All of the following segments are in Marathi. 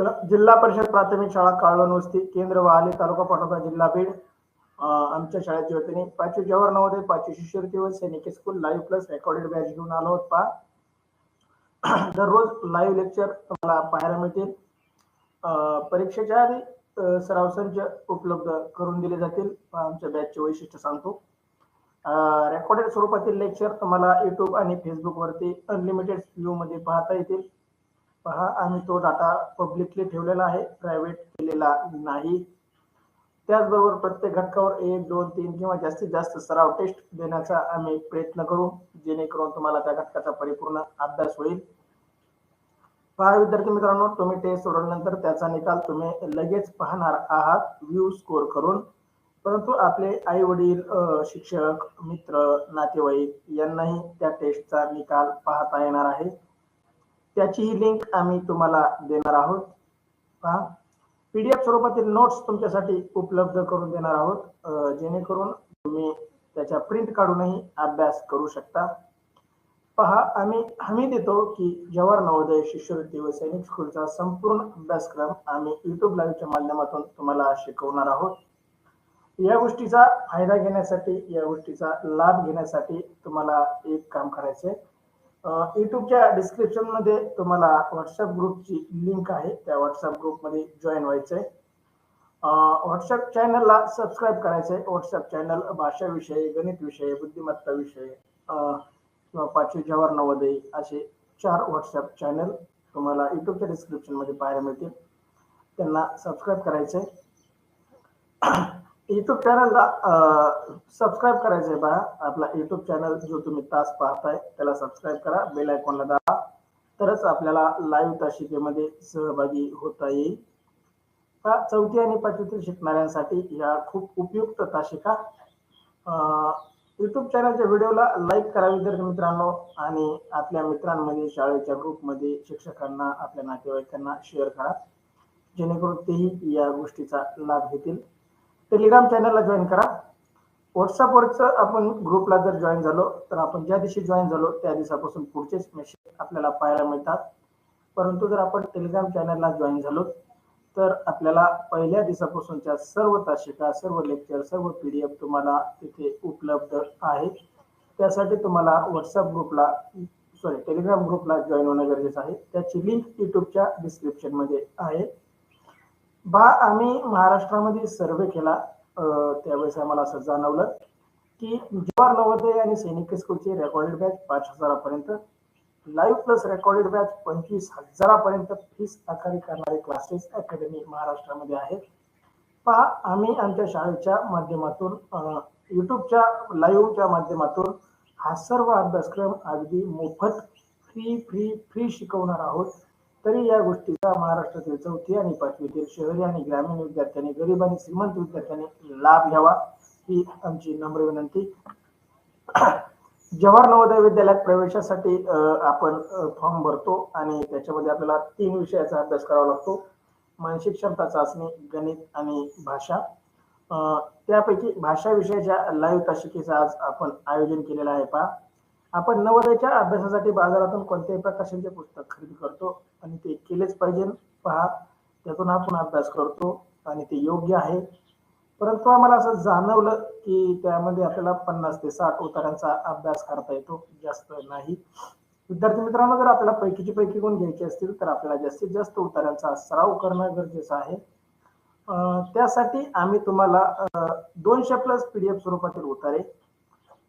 तर जिल्हा परिषद प्राथमिक शाळा काळवण वस्ती केंद्र वहाली तालुका पाटोदा जिल्हा बीड. आमच्या शाळेच्या वतीने पाचवी जवाहर नवोदय पाचवी शिष्यवृत्ती व सैनिक school live plus recorded batch घेऊन आलो होत. पहा दररोज लाईव्ह लेक्चर तुम्हाला पाहायला मिळतील. परीक्षेच्या आधी सराव संच उपलब्ध करून दिले जातील. आमच्या बॅचचे वैशिष्ट्य सांगतो. रेकॉर्डेड स्वरूपातील लेक्चर तुम्हाला युट्यूब आणि फेसबुकवरती अनलिमिटेड व्ह्यू मध्ये पाहता येतील. पहा आम्ही तो डाटा पब्लिकली ठेवलेला आहे प्रायव्हेट केलेला नाही. त्याचबरोबर प्रत्येक घटकावर एक दोन तीन किंवा जास्तीत जास्त सराव टेस्ट देण्याचा आम्ही प्रयत्न करू जेणेकरून तुम्हाला त्या घटकाचा परिपूर्ण अभ्यास होईल. पहा विद्यार्थी मित्रांनो तुम्ही टेस्ट सोडवल्यानंतर त्याचा निकाल तुम्ही लगेच पाहणार आहात व्ह्यू स्कोर करून. परंतु आपले आई वडील शिक्षक मित्र नातेवाईक यांनाही त्या टेस्टचा निकाल पाहता येणार आहे. त्याचीही लिंक आम्ही तुम्हाला देणार आहोत. पहा. पीडीएफ स्वरूपातील नोट्स तुमच्यासाठी उपलब्ध करून देणार आहोत. जेणेकरून तुम्ही त्याच्या प्रिंट काढूनही अभ्यास करू शकता. पहा आम्ही हमी देतो की जवाहर नवोदय शिष्यवृत्ती व सैनिक स्कूलचा संपूर्ण अभ्यासक्रम आम्ही युट्यूब लाईव्हच्या माध्यमातून तुम्हाला शिकवणार आहोत. या गोष्टीचा फायदा घेण्यासाठी या गोष्टीचा लाभ घेण्यासाठी तुम्हाला एक काम करायचंय. युट्यूबच्या डिस्क्रिप्शनमध्ये तुम्हाला व्हॉट्सअप ग्रुपची लिंक आहे. त्या व्हॉट्सअप ग्रुपमध्ये जॉईन व्हायचंय. व्हॉट्सअप चॅनलला सबस्क्राईब करायचंय. व्हॉट्सअप चॅनल भाषाविषयी गणित विषय बुद्धिमत्ता विषय किंवा पाचवी जवाहर नवोदय असे चार व्हॉट्सअप चॅनल तुम्हाला युट्यूबच्या डिस्क्रिप्शनमध्ये पाहायला मिळतील. त्यांना सबस्क्राईब करायचंय. युट्यूब चॅनलला सबस्क्राईब करायचंय बघा. आपला युट्यूब चॅनल जो तुम्ही तास पाहताय त्याला सबस्क्राईब करा. बेल आयकॉनला दाबा. तरच आपल्याला लाईव्ह तासिकेमध्ये सहभागी होता येईल. चौथी आणि पाचवीतील शिकणाऱ्यांसाठी या खूप उपयुक्त तासिका. युट्यूब चॅनलच्या व्हिडिओला लाईक करा विद्यार्थी मित्रांनो. आणि आपल्या मित्रांमध्ये शाळेच्या ग्रुपमध्ये शिक्षकांना आपल्या नातेवाईकांना शेअर करा. जेणेकरून तेही या गोष्टीचा लाभ घेतील. टेलिग्राम चॅनलला जॉईन करा. व्हॉट्सअपवरचं आपण ग्रुपला जर जॉईन झालो तर आपण ज्या दिवशी जॉईन झालो त्या दिवसापासून पुढचेच मेसेज आपल्याला पाहायला मिळतात. परंतु जर आपण टेलिग्राम चॅनलला जॉईन झालो तर आपल्याला पहिल्या दिवसापासूनच्या सर्व तासिका सर्व लेक्चर सर्व पी डी एफ तुम्हाला तिथे उपलब्ध आहेत. त्यासाठी तुम्हाला व्हॉट्सअप ग्रुपला सॉरी टेलिग्राम ग्रुपला जॉईन होणं गरजेचं आहे. त्याची लिंक युट्यूबच्या डिस्क्रिप्शनमध्ये आहे. बा आम्ही महाराष्ट्रामध्ये सर्वे केला. त्यावेळेस आम्हाला असं जाणवलं की जवाहर नवोदय आणि सैनिक स्कूलची रेकॉर्डेड बॅच पाच हजारापर्यंत लाईव्ह प्लस रेकॉर्डेड बॅच पंचवीस हजारापर्यंत फीस आकारी करणारे क्लासेस अकॅडमी महाराष्ट्रामध्ये आहेत. पहा आम्ही आमच्या शाळेच्या माध्यमातून युट्यूबच्या लाईव्हच्या माध्यमातून हा सर्व अभ्यासक्रम अगदी मोफत फ्री फ्री फ्री शिकवणार आहोत. तरी या गोष्टीचा महाराष्ट्रातील चौथी आणि पाचवीतील शहरी आणि ग्रामीण विद्यार्थ्यांनी गरीब आणि श्रीमंत विद्यार्थ्यांनी लाभ घ्यावा ही आमची नम्र विनंती. जवाहर नवोदय विद्यालयात प्रवेशासाठी अं, आपण फॉर्म भरतो आणि त्याच्यामध्ये आपल्याला तीन विषयाचा अभ्यास करावा लागतो. मानसिक क्षमता चाचणी गणित आणि भाषा. अं, त्यापैकी भाषा विषयाच्या लाईव्ह तासिकेचं आज आपण आयोजन केलेलं आहे पहा. आपण नवोदयाच्या अभ्यासासाठी बाजारातून कोणत्याही प्रकाशनचे पुस्तक खरेदी करतो आणि ते केलेच पाहिजे पहा त्यातून आपण अभ्यास करतो आणि ते योग्य आहे. परंतु आम्हाला असं जाणवलं की त्यामध्ये आपल्याला पन्नास ते साठ उतारांचा अभ्यास करता येतो जास्त नाही. विद्यार्थी मित्रांनो जर आपल्याला पैकीची पैकी गुण घ्यायचे असतील तर आपल्याला जास्तीत जास्त उतारांचा सराव करणं गरजेचं आहे. त्यासाठी आम्ही तुम्हाला दोनशे प्लस पीडीएफ स्वरूपातील उतारे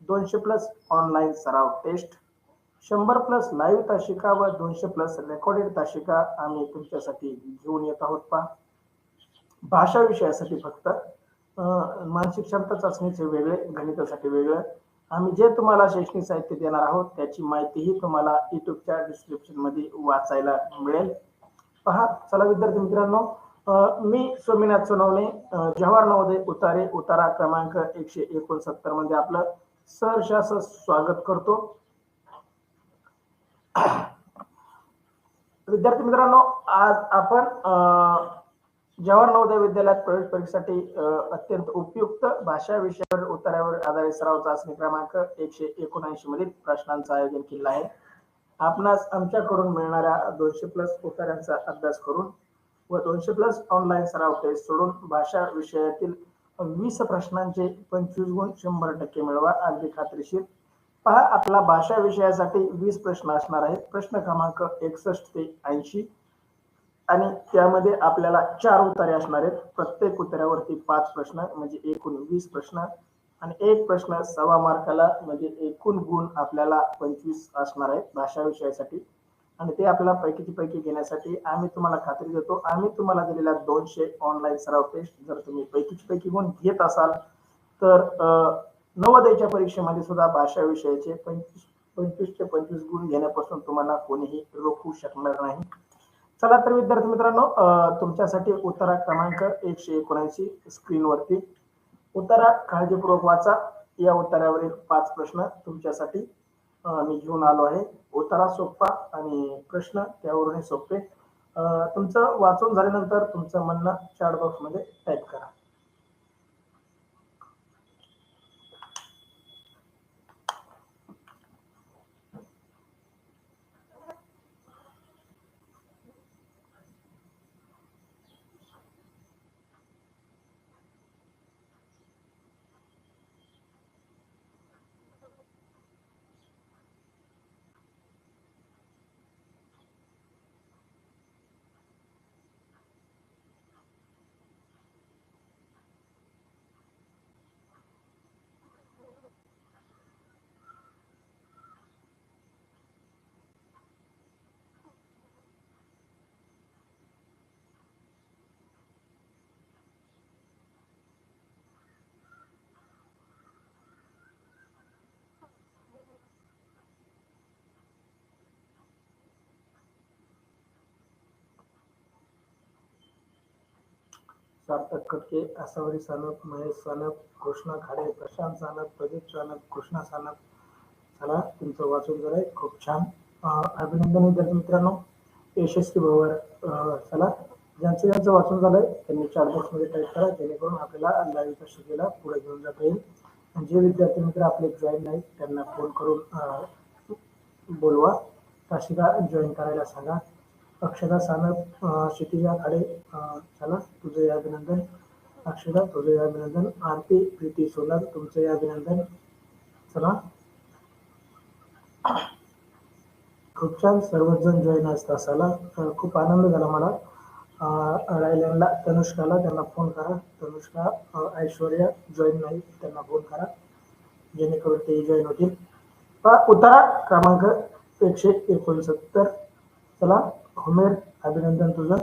दोनशे प्लस ऑनलाईन सराव टेस्ट शंभर प्लस लाईव्ह तासिका व दोनशे प्लस रेकॉर्डेड तासिका आम्ही तुमच्यासाठी घेऊन येत आहोत पहा. भाषा विषयासाठी फक्त मानसिक क्षमता चाचणीचे वेगळे गणितासाठी वेगळं. आम्ही जे तुम्हाला शैक्षणिक साहित्य देणार आहोत त्याची माहितीही तुम्हाला युट्यूबच्या डिस्क्रिप्शनमध्ये वाचायला मिळेल. पहा चला विद्यार्थी मित्रांनो मी सोमीनाथ सोनवणे जवाहर नवोदय उतारे उतारा क्रमांक एकशे एकोणसत्तरमध्ये आपलं सहर्ष असं स्वागत करतो. विद्यार्थी मित्रांनो आज आपण जवाहर नवोदय विद्यालयात प्रवेश परीक्षेसाठी अत्यंत उपयुक्त भाषा विषयावर उत्तरावर आधारित सराव चाचणी क्रमांक एकशे एकोणऐंशी मधील प्रश्नांचं आयोजन केलं आहे. आपणास आमच्याकडून मिळणाऱ्या दोनशे प्लस उत्तरांचा अभ्यास करून व दोनशे प्लस ऑनलाईन सराव टेस्ट सोडून भाषा विषयातील वीस प्रश्नांचे पंचवीस गुण शंभर टक्के मिळवा अगदी खात्रीशीर. पहा आपला भाषा विषयासाठी वीस प्रश्न असणार आहेत. प्रश्न क्रमांक एकसष्ट ते ऐंशी. आणि त्यामध्ये आपल्याला चार उत्तरे असणार आहेत. प्रत्येक उतार्यावरती पाच प्रश्न म्हणजे एकूण वीस प्रश्न. आणि एक प्रश्न सव्वा मार्काला म्हणजे एकूण गुण आपल्याला पंचवीस असणार आहेत भाषा विषयासाठी. आणि ते आपल्याला पैकीची पैकी घेण्यासाठी आम्ही तुम्हाला खात्री देतो. आम्ही तुम्हाला दिलेल्या दोनशे ऑनलाईन सराव टेस्ट जर तुम्ही पैकीची पैकी गुण घेत असाल तर नवोदयच्या परीक्षेमध्ये सुद्धा भाषा विषयाचे पंचवीस पंचवीस ते पंचवीस गुण घेण्यापासून तुम्हाला कोणीही रोखू शकणार नाही. चला तर विद्यार्थी मित्रांनो तुमच्यासाठी उत्तरा क्रमांक एकशे एकोणऐंशी स्क्रीनवरती उत्तरा काळजीपूर्वक वाचा. या उत्तरावरील पाच प्रश्न तुमच्यासाठी मी घेऊन आलो आहे. उत्तरा सोपा आणि प्रश्न त्यावरून सोपे. तुमचं वाचून झाल्यानंतर तुमचं म्हणणं चॅट बॉक्समध्ये टाईप करा. सार्थक खटके आसावरी सानप महेश सानप कृष्णा खाडे प्रशांत सानप प्रदीप सानप कृष्णा सानप. चला तुमचं वाचून झालंय. खूप छान. अभिनंदन विद्यार्थी मित्रांनो. यशस्वी भवर. चला ज्यांचं ज्यांचं वाचून झालंय त्यांनी चार बॉक्समध्ये टाईप करा जेणेकरून आपल्याला लाईव्हच्या शिकेला पुढे घेऊन जाता येईल. आणि जे विद्यार्थी मित्र आपले जॉईन नाहीत त्यांना फोन करून बोलवा. ताशिका जॉईन करायला सांगा. अक्षदा सानप क्षितिजा खाडे चला तुझे अभिनंदन. अक्षदा तुझे अभिनंदन. आरती प्रीती सोलर तुमचे अभिनंदन. चला. खूप छान सर्वजण जॉईन असता तासाला. खूप आनंद झाला मला. रायलँडला तनुष्काला त्यांना फोन करा. तनुष्का ऐश्वर्या जॉईन नाही त्यांना फोन करा. जेणेकरून ते जॉईन होतील. उतारा क्रमांक एकशे एकोणसत्तर. चला. होमेर अभिनंदन तुझं.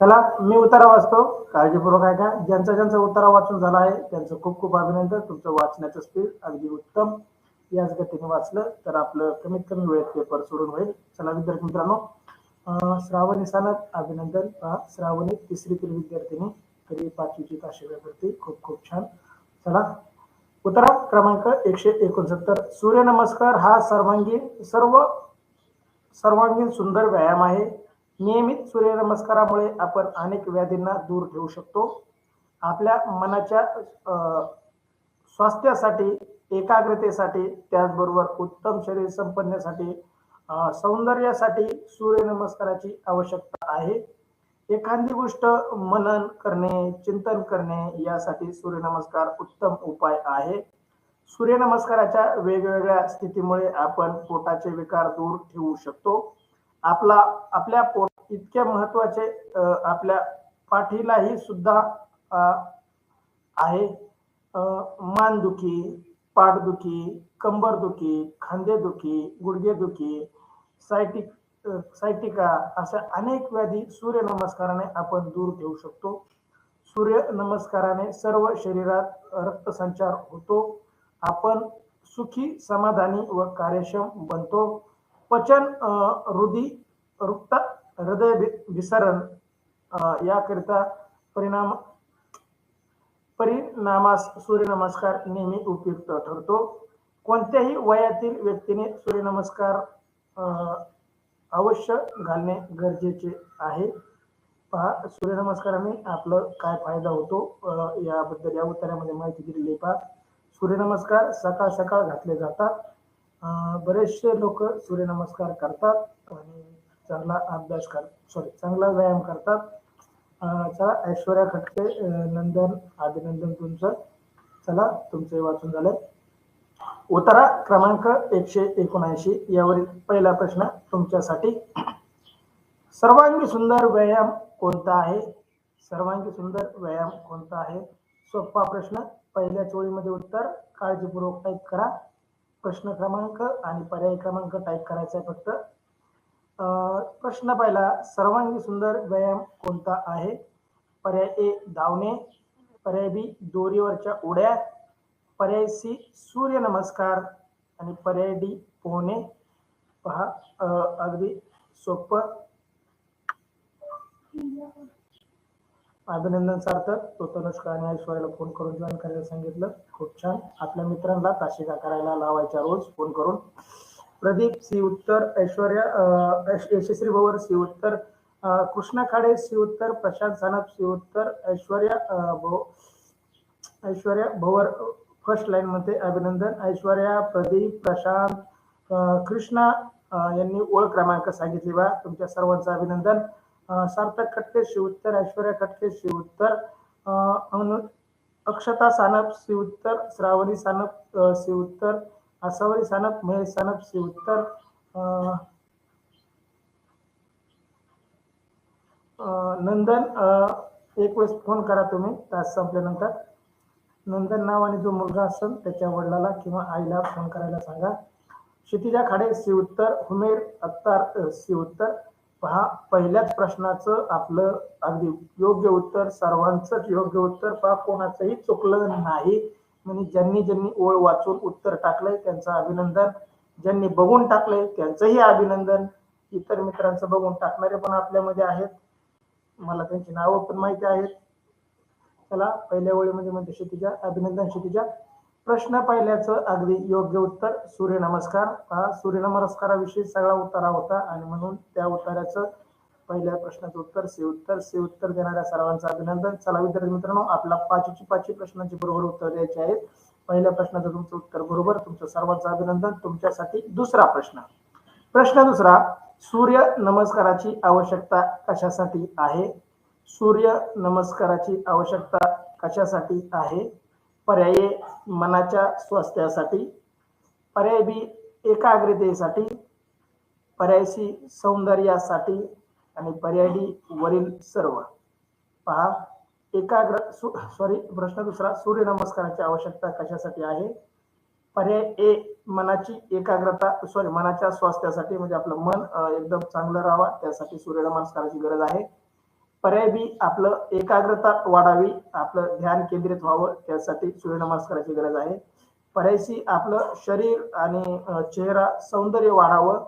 चला मी उतारा वाचतो. काळजीपूर्वक आहे का ज्यांचा ज्यांचा उत्तरा वाचून झाला आहे त्यांचं खूप खूप अभिनंदन. तुमचं वाचण्याचं स्पीड अगदी उत्तम. याच गतीने वाचलं तर आपलं कमीत कमी वेळेत पेपर सोडून होईल. चला विद्यार्थी मित्रांनो श्रावणी सानप अभिनंदन. पहा श्रावणी तिसरीतील विद्यार्थिनी. तरी पाचवीची ताशिका करते खूप खूप छान. चला उतारा क्रमांक एकशे एकोणसत्तर. सूर्यनमस्कार हा सर्वांगीण सर्व सर्वांगीण सुंदर व्यायाम आहे. नियमित सूर्यनमस्कारामुळे आपण अनेक व्याधींना दूर ठेवू शकतो. आपल्या मनाच्या स्वास्थ्यासाठी एकाग्रतेसाठी त्याचबरोबर उत्तम शरीर संपन्नसाठी सौंदर्यासाठी सूर्यनमस्काराची आवश्यकता आहे. एखादी गोष्ट मनन करणे चिंतन करणे यासाठी सूर्यनमस्कार उत्तम उपाय आहे. सूर्यनमस्काराच्या वेगवेगळ्या स्थितीमुळे आपण पोटाचे विकार दूर ठेवू शकतो. आपला आपल्या पोट इतके महत्त्वाचे आपल्या पाठीलाही सुद्धा आहे. मानदुखी पाठदुखी कंबरदुखी खांदेदुखी गुडघेदुखी सायटिक सायटिका अशा अनेक व्याधी सूर्यनमस्काराने आपण दूर ठेवू शकतो. सूर्यनमस्काराने सर्व शरीरात रक्तसंचार होतो. आपण सुखी समाधानी व कार्यक्षम बनतो. पचन हृदी रुक्त हृदय विसरण याकरिता परिणाम परिणामास सूर्यनमस्कार नेहमी उपयुक्त ठरतो. कोणत्याही वयातील व्यक्तीने सूर्यनमस्कार अवश्य घालणे गरजेचे आहे. पहा सूर्यनमस्काराने आपलं काय फायदा होतो? याबद्दल या उत्तरामध्ये माहिती दिलेली आहे. पहा सूर्यनमस्कार सकाळ सकाळ घातले जातात. बरेचसे लोक सूर्यनमस्कार करतात आणि चांगला अभ्यास कर सॉरी चांगला व्यायाम करतात. चला ऐश्वर्या खटके नंदन अभिनंदन तुमचं. चला तुमचे वाचून झालंय उतारा क्रमांक एकशे एकोणऐंशी. यावरील पहिला प्रश्न तुमच्यासाठी. सर्वांगी सुंदर व्यायाम कोणता आहे? सर्वांगी सुंदर व्यायाम कोणता आहे? सोपा प्रश्न. पहिल्या चोळीमध्ये उत्तर काळजीपूर्वक टाईप करा. प्रश्न क्रमांक आणि पर्याय क्रमांक टाईप करायचा आहे फक्त. प्रश्न पहिला सर्वांगी सुंदर व्यायाम कोणता आहे? पर्याय ए धावणे. पर्याय बी दोरीवरच्या उड्या. पर्याय सी सूर्यनमस्कार आणि पर्याय डी पोहणे. पहा अगदी सोपं. अभिनंदन सार्थक. तो तनुष्का आणि ऐश्वर्याला फोन करून जॉईन करायला सांगितलं. खूप छान. आपल्या मित्रांना ताशिका करायला लावायच्या रोज फोन करून. प्रदीप सी उत्तर ऐश्वर्या यशस्वी भवर सी उत्तर कृष्णा खाडे सी उत्तर प्रशांत सानप सी उत्तर ऐश्वर्या अं, ऐश्वर्या भवर फर्स्ट लाईन मध्ये अभिनंदन. ऐश्वर्या प्रदीप प्रशांत अं, कृष्णा यांनी ओळख क्रमांक सांगितली बा. तुमच्या सर्वांचं अभिनंदन. सार्थक खटके उत्तर ऐश्वर्या खटके शिवउत्तर उत्तर अनु- अक्षता सानप शिवउत्तर श्रावणी सानप अं, आसावरी सानप महेश सानप शिवउत्तर उत्तर नंदन एक वेळेस फोन करा तुम्ही तास संपल्यानंतर. नंदन नावाने जो मुलगा असेल त्याच्या वडिलाला किंवा आईला फोन करायला सांगा. क्षितिजा खाडे सी उत्तर हुमेर अत्तार अ, उत्तर पहा पहिल्याच प्रश्नाचं आपलं अगदी योग्य उत्तर सर्वांचंच योग्य उत्तर पहा कोणाचंही चुकलं नाही. म्हणजे ज्यांनी ज्यांनी ओळ वाचून उत्तर टाकलंय त्यांचं अभिनंदन. ज्यांनी बघून टाकलंय त्यांचंही अभिनंदन. इतर मित्रांचं बघून टाकणारे पण आपल्यामध्ये आहेत. मला त्यांची नावं पण माहिती आहेत. चला पहिल्या ओळीमध्ये म्हणजे क्षितिजा अभिनंदन क्षितिजा. प्रश्न पहिल्याचं अगदी योग्य उत्तर सूर्यनमस्कार हा सूर्यनमस्काराविषयी सगळा उतारा होता आणि म्हणून त्या उताराचं पहिल्या प्रश्नाचं उत्तर से उत्तर. से उत्तर देणाऱ्या सर्वांचं अभिनंदन. चला विद्यार्थी मित्रांनो आपला पाचची पाचवी प्रश्नांची बरोबर उत्तर द्यायची आहेत. पहिल्या प्रश्नाचं तुमचं उत्तर बरोबर तुमचं सर्वांचं अभिनंदन. तुमच्यासाठी दुसरा प्रश्न. प्रश्न दुसरा सूर्य नमस्काराची आवश्यकता कशासाठी आहे? सूर्य नमस्काराची आवश्यकता कशासाठी आहे? पर्याय मनाच्या स्वास्थ्यासाठी पर्याय बी एकाग्रतेसाठी पर्याय सी सौंदर्यासाठी आणि पर्याय डी वरील सर्व. पहा एकाग्र सॉरी प्रश्न दुसरा सूर्य नमस्काराची आवश्यकता कशासाठी आहे? पर्याय ए मनाची एकाग्रता सॉरी मनाच्या स्वास्थ्यासाठी म्हणजे आपलं मन एकदम चांगलं राहावा त्यासाठी सूर्य नमस्काराची गरज आहे. पर्याय बी आपलं एकाग्रता वाढावी आपलं ध्यान केंद्रित व्हावं त्यासाठी सूर्यनमस्काराची गरज आहे. पर्याय सी आपलं शरीर आणि चेहरा सौंदर्य वाढावं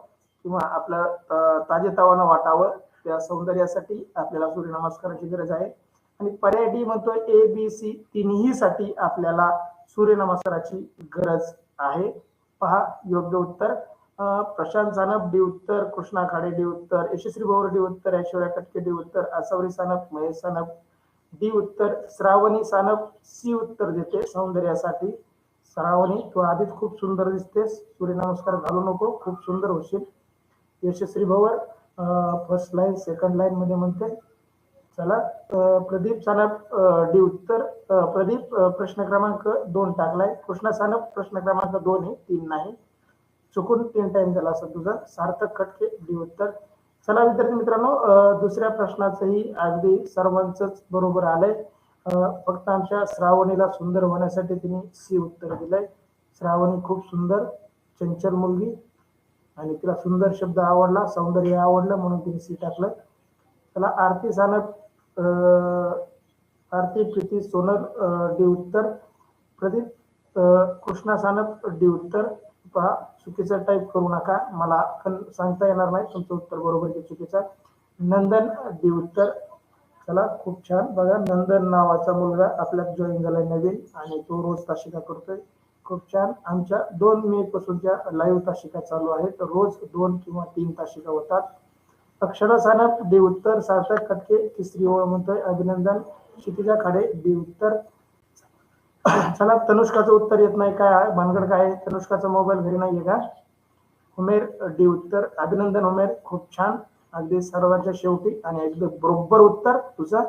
किंवा आपलं ताजेतवानं वाटावं त्या सौंदर्यासाठी आपल्याला सूर्यनमस्काराची गरज आहे. आणि पर्याय डी म्हणतोय ए बी सी तिन्ही साठी आपल्याला सूर्यनमस्काराची गरज आहे. पहा योग्य उत्तर. प्रशांत सानप डी उत्तर कृष्णा खाडे डी उत्तर यशस्वी भवर डी उत्तर ऐश्वर्या कटके डी उत्तर आसावरी सानप महेश सानप डी उत्तर श्रावणी सानप सी उत्तर देते सौंदर्यासाठी. श्रावणी तू आधीच खूप सुंदर दिसतेस सूर्यनमस्कार घालू नको खूप सुंदर होशील. यशस्वी भोवर फर्स्ट लाईन सेकंड लाईन मध्ये म्हणते. चला प्रदीप सानप डी उत्तर प्रदीप प्रश्न क्रमांक दोन टाकलाय. कृष्णा सानप प्रश्न क्रमांक दोन आहे तीन नाही. चुकून तीन टाइम झाला असं तुझं. सार्थक खटके डी उत्तर. चला विद्यार्थी मित्रांनो दुसऱ्या प्रश्नाचंही अगदी सर्वांचंच बरोबर आलंय. फक्त आमच्या श्रावणीला सुंदर होण्यासाठी तिने सी उत्तर दिलंय. श्रावणी खूप सुंदर चंचल मुलगी. आणि तिला सुंदर शब्द आवडला सौंदर्य आवडलं म्हणून तिने सी टाकलं. त्याला आरती सानप आरती प्रीती सोनर डी उत्तर. प्रदीप कृष्णा सानप डी उत्तर. पहा चुकीचं टाईप करू नका. मला पण सांगता येणार नाही. तुमचं उत्तर बरोबर की चुकीचं. नंदन डी उत्तर. चला खूप छान. बघा नंदन नावाचा मुलगा आपल्यात जॉईन झालाय नवीन आणि तो रोज ताशिका करतोय. खूप छान. आमच्या दोन मे पासूनच्या लाईव्ह ताशिका चालू आहेत. रोज दोन किंवा तीन ताशिका होतात. अक्षरा सानप डी उत्तर. सार्थक कटके तिसरी ओळ म्हणतोय. अभिनंदन. क्षितिजा खाडे डी उत्तर. चला तनुष्काचं उत्तर येत नाही काय आहे? भानगड काय? तनुष्काचा मोबाईल घरी नाहीये का? उमेर डी उत्तर. अभिनंदन उमेर खूप छान. अगदी सर्वांच्या शेवटी आणि अगदी बरोबर उत्तर. तुझा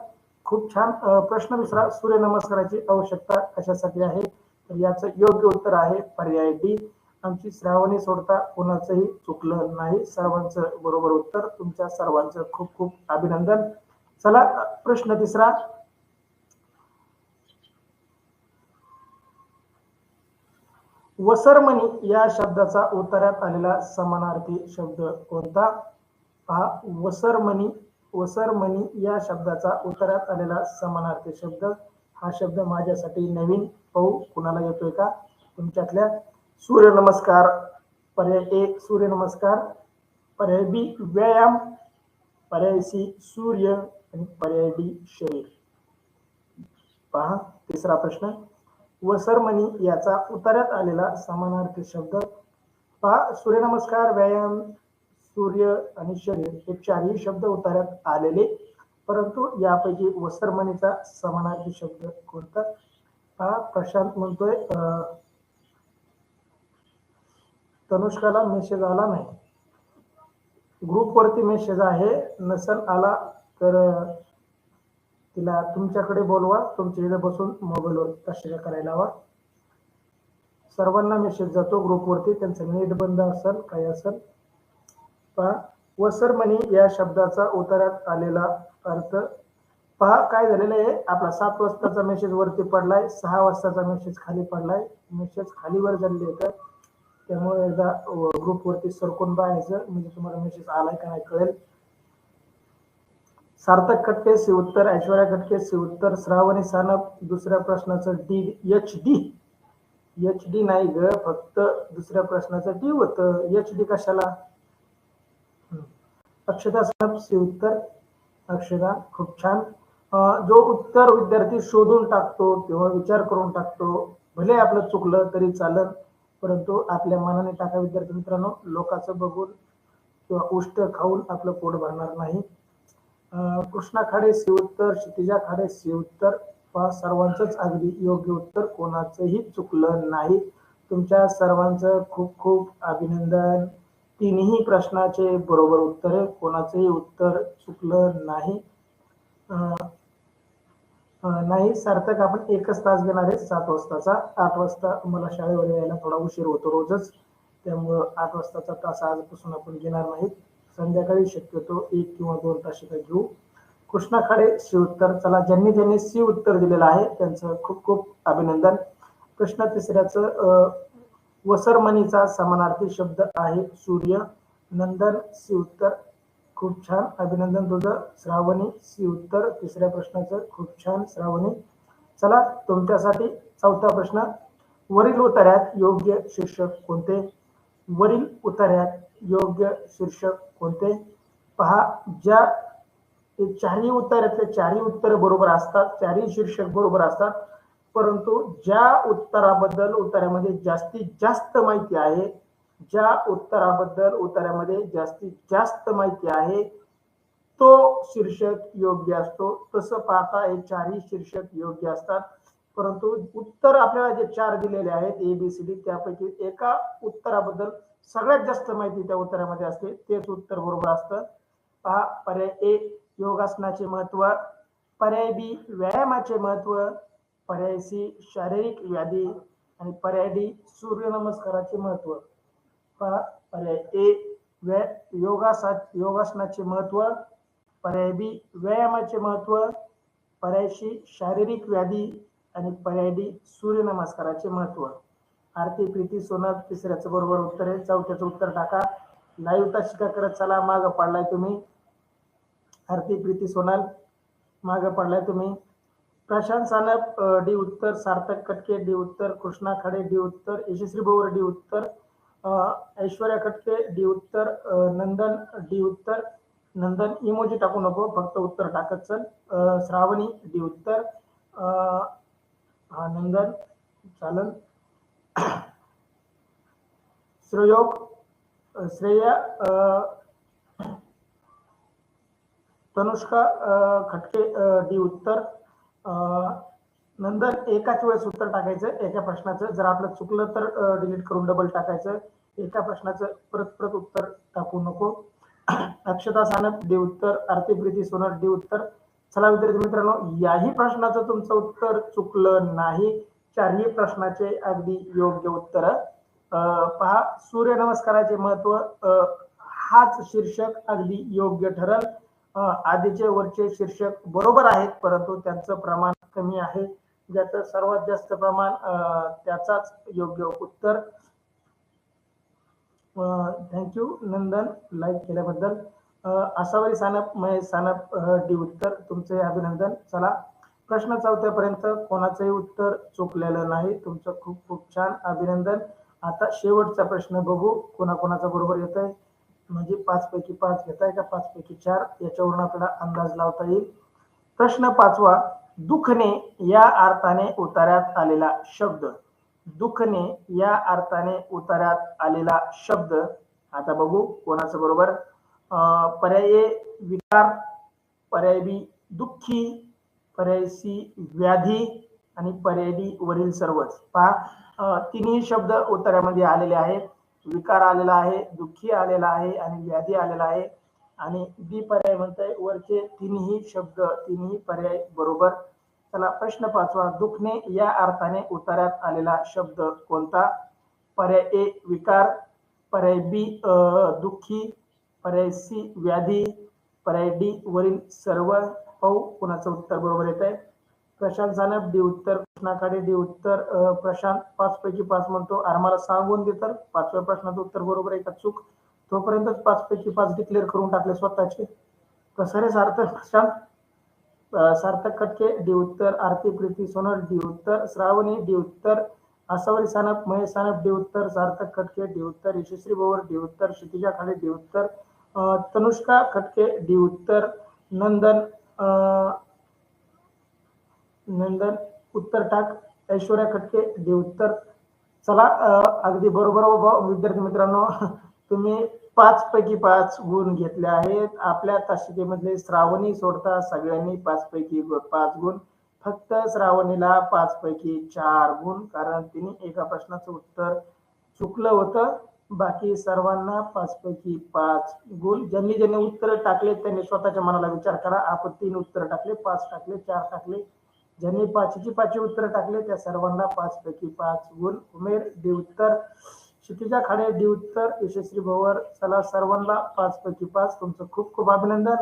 खूप छान प्रश्न दुसरा सूर्यनमस्काराची आवश्यकता कशासाठी आहे? तर याचं योग्य उत्तर आहे पर्याय डी. आमची श्रावणी सोडता कोणाचंही चुकलं नाही. सर्वांचं बरोबर उत्तर. तुमच्या सर्वांचं खूप खूप अभिनंदन. चला प्रश्न तिसरा. वसरमणी या शब्दाचा उतार्यात आलेला समानार्थी शब्द कोणता? पहा वसरमणी वसरमणी या शब्दाचा उतार्यात आलेला समानार्थी शब्द. हा शब्द माझ्यासाठी नवीन पाहू कुणाला येतोय का? तुमच्यातल्या सूर्यनमस्कार पर्याय ए सूर्यनमस्कार पर्याय बी व्यायाम पर्याय सी सूर्य आणि पर्याय डी शरीर. पहा तिसरा प्रश्न. वसरमणी याचा उतार्यात आलेला समानार्थी शब्द. पहा सूर्यनमस्कार व्यायाम सूर्य आणि शरीर हे चारही शब्द उतार्यात आलेले परंतु यापैकी वसरमणीचा समानार्थी शब्द कोणता? पहा प्रशांत म्हणतोय तनुष्काला मेसेज आला नाही. ग्रुपवरती मेसेज आहे नसल आला तर तिला तुमच्याकडे बोलवा तुमच्या इथे बसून मोबाईलवर तशा करायला हवा. सर्वांना मेसेज जातो ग्रुपवरती त्यांचं नेट बंद असेल काही असेल. पहा वसरमणी या शब्दाचा उतारात आलेला अर्थ. पहा काय झालेलं आहे? आपला सात वाजताचा मेसेज वरती पडलाय सहा वाजताचा मेसेज खाली पडलाय. मेसेज खालीवर झालेले तर. त्यामुळे एकदा ग्रुपवरती सरकून पाहायचं. म्हणजे तुम्हाला मेसेज आलाय का नाही कळेल. सार्थक खटके सी उत्तर ऐश्वर्या खटके सी उत्तर श्रावणी सानप दुसऱ्या प्रश्नाचं D H D H D नाही ग फक्त दुसऱ्या प्रश्नाचं डी होतं. एच डी कशाला? अक्षता सानप सी उत्तर. अक्षता खूप छान. जो उत्तर विद्यार्थी शोधून टाकतो किंवा विचार करून टाकतो भले आपलं चुकलं तरी चालत परंतु आपल्या मनाने टाका विद्यार्थी मित्रांनो लोकांचं बघून किंवा उष्ट खाऊन आपलं पोट भरणार नाही. कृष्णा खाडे सी उत्तर क्षितिजा खाडे सी उत्तर सर्वांचंच अगदी योग्य उत्तर. कोणाचंही चुकलं नाही. तुमच्या सर्वांचं खूप खूप अभिनंदन. तिन्ही प्रश्नाचे बरोबर उत्तर आहे. कोणाचंही उत्तर चुकलं नाही. नाही सार्थक आपण एकच तास घेणार आहे. सात वाजताचा आठ वाजता मला शाळेवर यायला थोडा उशीर होतो रोजच. त्यामुळं आठ वाजताचा तास आजपासून आपण घेणार नाहीत. संध्याकाळी शक्यतो एक किंवा दोन तास शिकाय घेऊ. कृष्णा खाडे सी उत्तर. चला ज्यांनी ज्यांनी सी उत्तर दिलेलं आहे त्यांचं खूप खूप अभिनंदन. प्रश्न तिसऱ्याचं अं, वसरमणीचा समानार्थी शब्द आहे सूर्य. नंदन सी उत्तर. खूप छान. अभिनंदन तुझं. श्रावणी सी उत्तर. तिसऱ्या प्रश्नाचं. खूप छान श्रावणी. चला तुमच्यासाठी चौथा प्रश्न. वरील उतार्यात योग्य शीर्षक कोणते? वरील उतार्यात योग्य शीर्षक कोणते? पहा ज्या ते चारही उत्तरातले चारही उत्तर बरोबर असतात चारही शीर्षक बरोबर असतात. परंतु ज्या उत्तराबद्दल उत्तरामध्ये जास्तीत जास्त माहिती आहे ज्या उत्तराबद्दल उत्तरामध्ये जास्तीत जास्त माहिती आहे तो शीर्षक योग्य असतो. तसं पाहता हे चारही शीर्षक योग्य असतात. परंतु उत्तर आपल्याला जे चार दिलेले आहेत ए बी सी डी त्यापैकी एका उत्तराबद्दल सगळ्यात जास्त माहिती त्या उत्तरामध्ये असते. तेच उत्तर बरोबर असतं. पहा पर्याय ए योगासनाचे महत्त्व. पर्याय बी व्यायामाचे महत्त्व. पर्याय सी शारीरिक व्याधी. आणि पर्याय डी सूर्यनमस्काराचे महत्त्व. पहा पर्याय ए व्या योगासा योगासनाचे महत्त्व. पर्याय बी व्यायामाचे महत्त्व. पर्याय सी शारीरिक व्याधी. आणि पर्याय डी सूर्यनमस्काराचे महत्त्व. आरती प्रीती सोनल तिसऱ्याचं बरोबर उत्तर आहे. चौथ्याचं उत्तर टाका. लाईव्ह तासिका करत चला. माग पडलाय तुम्ही. आरती प्रीती सोनाल माग पडलाय तुम्ही. प्रशांत सानप डी उत्तर सार्थक कटके डी उत्तर कृष्णा खडे डी उत्तर यशस्वी बोवर डी उत्तर ऐश्वर्या कटके डी उत्तर नंदन डी उत्तर नंदन इमोजी टाकू नको. फक्त उत्तर टाकत चल. श्रावणी डी उत्तर हा नंदन चालन. श्रेयोग श्रेय श्रेया तनुष्का खटके डी उत्तर. नंतर एकाच वेळेस उत्तर टाकायचं एका प्रश्नाचं. जर आपलं चुकलं तर डिलीट करून डबल टाकायचं. एका प्रश्नाचं परत परत उत्तर टाकू नको. अक्षता सानप डी उत्तर. आरती प्रीती सोनर डी उत्तर. चला विद्यार्थी मित्रांनो याही प्रश्नाचं तुमचं उत्तर चुकलं नाही. चारही प्रश्नाचे अगदी योग्य उत्तर. पहा सूर्य नमस्काराचे महत्त्व हाच शीर्षक अगदी योग्य ठरल. आधीचे वरचे शीर्षक बरोबर आहेत परंतु त्यांचं प्रमाण कमी आहे. ज्याचं सर्वात जास्त प्रमाण त्याचाच योग्य उत्तर. थँक्यू नंदन लाईक केल्याबद्दल. असावरी सानप महेश सानप डी उत्तर. तुमचे अभिनंदन. चला प्रश्न चौथ्यापर्यंत कोणाचंही उत्तर चुकलेलं नाही. तुमचं खूप खूप छान अभिनंदन. आता शेवटचा प्रश्न बघू कोणाकोणाचा बरोबर येत आहे म्हणजे पाच पैकी पाच घेत आहे का? पाच पैकी चार. याच्यावरून आपल्याला अंदाज लावता येईल. प्रश्न पाचवा दुखणे या अर्थाने उतार्यात आलेला शब्द. दुखणे या अर्थाने उतार्यात आलेला शब्द. आता बघू कोणाचं बरोबर? पर्याय विकार. पर्याय बी दुःखी. पर्यायसी व्याधी आणि पर्यायी वरील सर्वच. पहा तिन्ही शब्द उत्तरामध्ये आलेले आहेत. विकार आलेला आहे दुःखी आलेला आहे आणि व्याधी आलेला आहे. आणि बी पर्याय म्हणताय वरचे तिन्ही शब्द तिन्ही पर्याय बरोबर. चला प्रश्न पाचवा दुखणे या अर्थाने उतार्यात आलेला शब्द कोणता? पर्याय ए विकार. पर्याय बी दुःखी. पर्याय सी व्याधी. पर्याय डी वरील सर्व. पाहू. कुणाचं उत्तर बरोबर येत आहे? प्रशांत सानप डी उत्तर कृष्णाखाडे डी उत्तर प्रशांत. पाच पैकी पाच म्हणतो. अरे सांगून दे तर. पाचव्या प्रश्नाचं उत्तर बरोबर आहे का? चूक. तोपर्यंतच पाच पैकी पाच डिक्लेअर करून टाकले स्वतःचे. कसं रे सार्थक? प्रशांत? सार्थक खटके. डी उत्तर आरती प्रीती सोनल. डी उत्तर श्रावणी. डी उत्तर आसावरी सानप महेश सानप. डी उत्तर सार्थक खटके. डी उत्तर यशस्वी बोवर डी उत्तर क्षितिजा खाडे. डी उत्तर तनुष्का खटके. डी उत्तर नंदन नंदन उत्तर टाक ऐश्वर्या खटके डी उत्तर. चला अगदी बरोबर हो, विद्यार्थी मित्रांनो तुम्ही पाच पैकी पाच गुण घेतले आहेत. आपल्या तासिकेमधले श्रावणी सोडता सगळ्यांनी पाच पैकी पाच गुण. फक्त श्रावणीला पाच पैकी चार गुण कारण तिने एका प्रश्नाचं उत्तर चुकलं होतं. बाकी सर्वांना पाच पैकी पाच. गोल ज्यांनी ज्यांनी उत्तर टाकले त्यांनी स्वतःच्या मनाला विचार करा. आपण तीन उत्तर टाकले पाच टाकले चार टाकले. ज्यांनी पाचची पाचची उत्तर टाकले त्या सर्वांना पाच पैकी पाच. गुण उमेर डी उत्तर क्षितिजा खाडे डी उत्तर यशस्वी भवर चला सर्वांना पाच पैकी पाच. तुमचं खूप खूप अभिनंदन.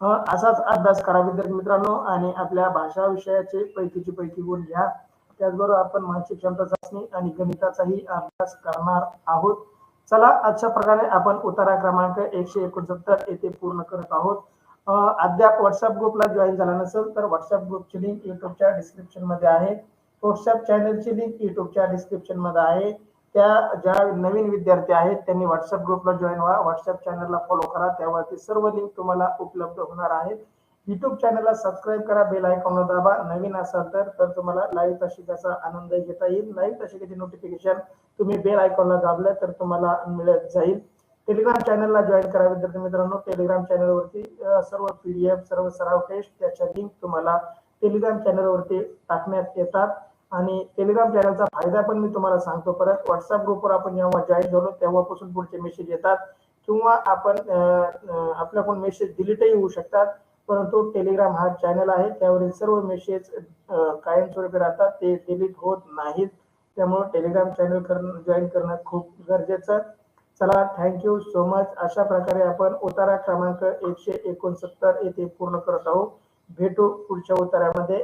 असाच अभ्यास करा विद्यार्थी मित्रांनो आणि आपल्या भाषा विषयाचे पैकीची पैकी गुण घ्या. त्याचबरोबर आपण मानसिक क्षमता चाचणी आणि गणिताचाही अभ्यास करणार आहोत. चला अशा प्रकारे आपण उतारा क्रमांक एकशे एकोणसत्तर येथे पूर्ण करत आहोत. अद्याप व्हॉट्सअप ग्रुपला जॉईन झाला नसेल तर व्हॉट्सअप ग्रुपची लिंक युट्यूबच्या डिस्क्रिप्शनमध्ये आहे. व्हॉट्सअप चॅनलची लिंक युट्यूबच्या डिस्क्रिप्शनमध्ये आहे. त्या ज्या नवीन विद्यार्थी आहेत त्यांनी व्हॉट्सअप ग्रुपला जॉईन व्हा. व्हॉट्सअप चॅनलला फॉलो करा. त्यावरती सर्व लिंक तुम्हाला उपलब्ध होणार आहेत. युट्यूब चॅनलला सबस्क्राईब करा बेल आयकॉनला दाबा. नवीन असाल तर तर तुम्हाला लाईव्ह तासिकाचा आनंद घेता येईल. लाईव्ह तासिकेचे नोटिफिकेशन तुम्ही बेल आयकॉनला दाबलं तर तुम्हाला मिळत जाईल. टेलिग्राम चॅनलला जॉईन करा विद्यार्थी मित्रांनो. टेलिग्राम चॅनलवरती अं, सर्व पीडीएफ सर्व सराव टेस्ट त्याच्या लिंक तुम्हाला टेलिग्राम चॅनलवरती टाकण्यात येतात. आणि टेलिग्राम चॅनलचा फायदा पण मी तुम्हाला सांगतो परत. व्हॉट्सअप ग्रुपवर आपण जेव्हा जॉईन झालो तेव्हापासून पुढचे मेसेज येतात. किंवा आपण अं, अं, आपल्याकडून मेसेज डिलीटही होऊ शकतात. परंतु टेलिग्राम हा चॅनल आहे. त्यावरील सर्व मेसेज कायमस्वरूपी राहतात. ते डिलीट होत नाहीत. त्यामुळे टेलिग्राम चॅनल करणं जॉईन करणं खूप गरजेचं चला थँक्यू सो मच अशा प्रकारे आपण उतारा क्रमांक एकशे एकोणसत्तर येथे पूर्ण करत आहोत. भेटू पुढच्या उतारामध्ये